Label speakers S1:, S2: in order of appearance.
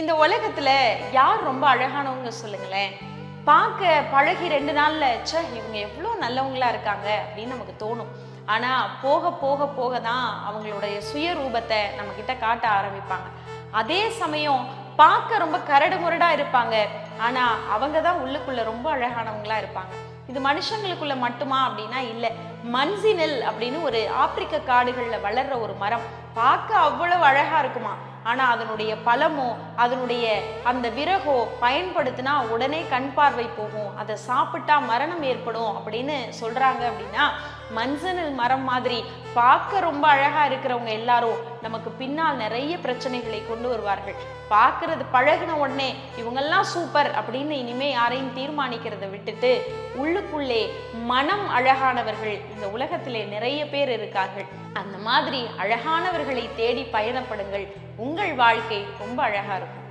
S1: இந்த உலகத்துல யார் ரொம்ப அழகானவங்க சொல்லுங்களேன்? பார்க்க பழகி ரெண்டு நாள்ல ச இவங்க எவ்வளோ நல்லவங்களா இருக்காங்க அப்படின்னு நமக்கு தோணும். ஆனா போக போக போக தான் அவங்களுடைய சுயரூபத்தை நம்ம கிட்ட காட்ட ஆரம்பிப்பாங்க. அதே சமயம் பார்க்க ரொம்ப கரடு முரடா இருப்பாங்க. ஆனா அவங்க தான் உள்ளுக்குள்ள ரொம்ப அழகானவங்களா இருப்பாங்க. இது மனுஷங்களுக்குள்ள மட்டுமா அப்படின்னா இல்லை. மன்சினல் அப்படின்னு ஒரு ஆப்பிரிக்க காடுகளில் வளர்ற ஒரு மரம். பார்க்க அவ்வளவு அழகா இருக்குமா? ஆனா அதனுடைய பழமோ அதனுடைய அந்த விறகோ பயன்படுத்தினா உடனே கண் பார்வை போகும். அதை சாப்பிட்டா மரணம் ஏற்படும் அப்படின்னு சொல்றாங்க அப்படின்னா மஞ்சனல் மரம் மாதிரி பார்க்க ரொம்ப அழகா இருக்கிறவங்க எல்லாரும் நமக்கு பின்னால் நிறைய பிரச்சனைகளை கொண்டு வருவார்கள். பார்க்கறது பழகுன உடனே இவங்கெல்லாம் சூப்பர் அப்படின்னு இனிமே யாரையும் தீர்மானிக்கிறதை விட்டுட்டு உள்ளுக்குள்ளே மனம் அழகானவர்கள் இந்த உலகத்திலே நிறைய பேர் இருக்கார்கள். அந்த மாதிரி அழகானவர்களை தேடி பயணப்படுங்கள். உங்கள் வாழ்க்கை ரொம்ப அழகா இருக்கும்.